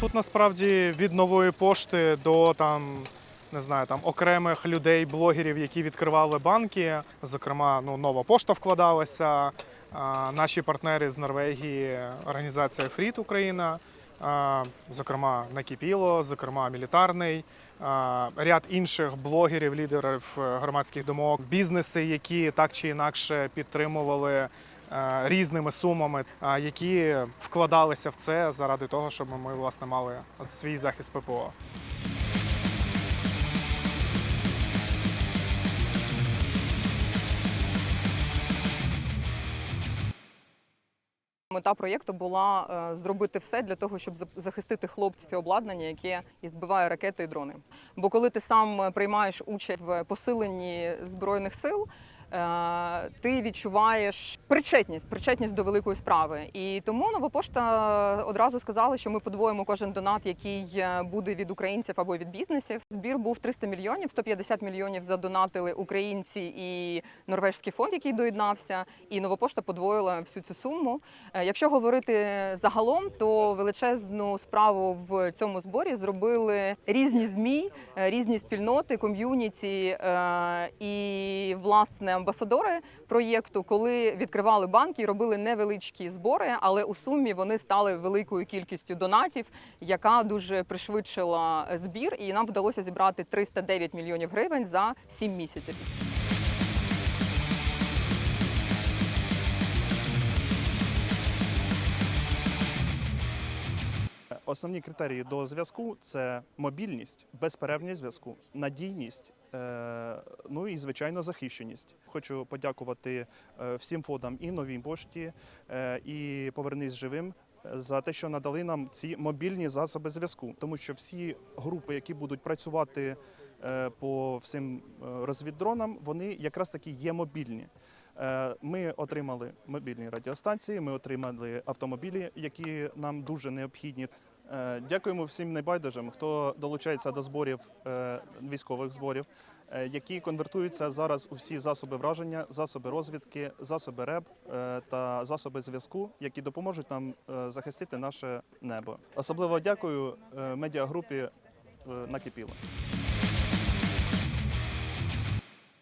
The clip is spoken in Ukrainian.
тут насправді від нової пошти до там. Не знаю, там окремих людей, блогерів, які відкривали банки. Зокрема, ну нова пошта вкладалася. а, Наші партнери з Норвегії, організація Фріт Україна, а, зокрема Накіпіло, зокрема Мілітарний, а, ряд інших блогерів, лідерів е, громадських думок, бізнеси, які так чи інакше підтримували різними сумами, які вкладалися в це заради того, щоб ми власне мали свій захист ППО. Мета проєкту була е, зробити все для того, щоб захистити хлопців і обладнання, яке і збиває ракети і дрони. Бо коли ти сам е, приймаєш участь в посиленні збройних сил, е, ти відчуваєш причетність, причетність до великої справи. І тому нова пошта одразу сказала, що ми подвоїмо кожен донат, який е, буде від українців або від бізнесів. Збір був 300 мільйонів, 150 мільйонів задонатили українці і норвежський фонд, який доєднався. І нова пошта подвоїла всю цю суму. Е, Якщо говорити загалом, то величезну справу в цьому зборі зробили різні змі, е, різні спільноти, ком'юніті е, і власне амбасадори проєкту, коли відкривали банки і робили невеличкі збори, але у сумі вони стали великою кількістю донатів, яка дуже пришвидшила збір, і нам вдалося зібрати 309 мільйонів гривень за 7 місяців. Основні критерії до зв'язку це мобільність, безперервність зв'язку, надійність, ну і звичайно захищеність. Хочу подякувати е, всім фондам і новій пошті, е, і повернись живим. е, За те, що надали нам ці мобільні засоби зв'язку, тому що всі групи, які будуть працювати е, по всім е, розвіддронам, вони якраз таки є мобільні. Е, Ми отримали мобільні радіостанції, ми отримали автомобілі, які нам дуже необхідні. Е, Дякуємо всім небайдужим, хто долучається до зборів е, військових зборів, е, які конвертуються зараз у всі засоби враження, засоби розвідки, засоби РЕБ та засоби зв'язку, які допоможуть нам захистити наше небо. Особливо дякую медіагрупі Накипіло.